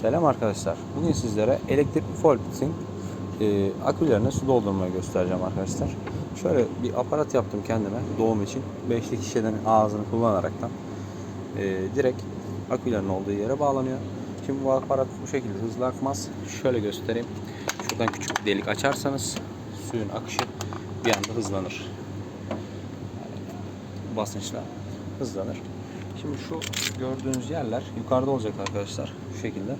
Selam arkadaşlar. Bugün sizlere elektrik Volt'in e, akülerine su doldurmayı göstereceğim arkadaşlar. Şöyle bir aparat yaptım kendime doğum için. Beşlik şişeden ağzını kullanaraktan e, direkt akülerin olduğu yere bağlanıyor. Şimdi bu aparat bu şekilde hızlı akmaz. Şöyle göstereyim. Şuradan küçük bir delik açarsanız suyun akışı bir anda hızlanır. Basınçla hızlanır. Şimdi şu gördüğünüz yerler yukarıda olacak arkadaşlar. Şu şekilde.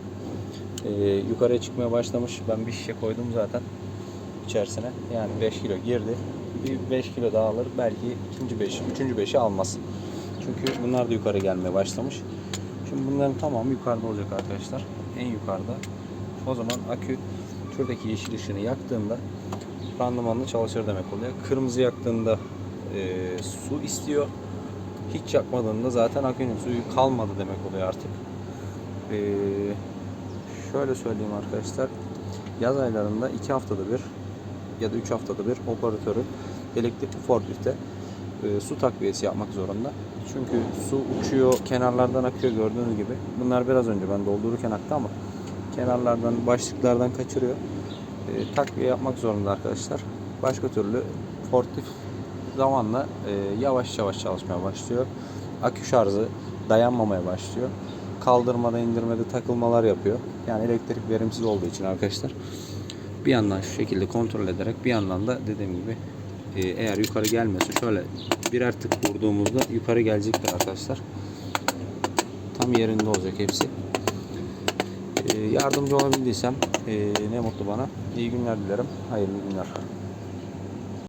Ee, yukarıya çıkmaya başlamış. Ben bir şişe koydum zaten içerisine. Yani 5 kilo girdi. Bir 5 kilo daha alır. Belki ikinci 5, üçüncü 5'i almaz. Çünkü bunlar da yukarı gelmeye başlamış. Şimdi bunların tamamı yukarıda olacak arkadaşlar. En yukarıda. O zaman akü şuradaki yeşil ışığını yaktığında randımanlı çalışır demek oluyor. Kırmızı yaktığında e, su istiyor hiç yakmadığında zaten akünün suyu kalmadı demek oluyor artık. Ee, şöyle söyleyeyim arkadaşlar. Yaz aylarında 2 haftada bir ya da 3 haftada bir operatörü elektrikli forklifte e, su takviyesi yapmak zorunda. Çünkü su uçuyor, kenarlardan akıyor gördüğünüz gibi. Bunlar biraz önce ben doldururken aktı ama kenarlardan, başlıklardan kaçırıyor. E, takviye yapmak zorunda arkadaşlar. Başka türlü forklift zamanla e, yavaş yavaş çalışmaya başlıyor. Akü şarjı dayanmamaya başlıyor. Kaldırmada indirmede takılmalar yapıyor. Yani elektrik verimsiz olduğu için arkadaşlar. Bir yandan şu şekilde kontrol ederek bir yandan da dediğim gibi e, eğer yukarı gelmiyorsa şöyle birer tık vurduğumuzda yukarı gelecektir arkadaşlar. Tam yerinde olacak hepsi. E, yardımcı olabildiysem e, ne mutlu bana. İyi günler dilerim. Hayırlı günler.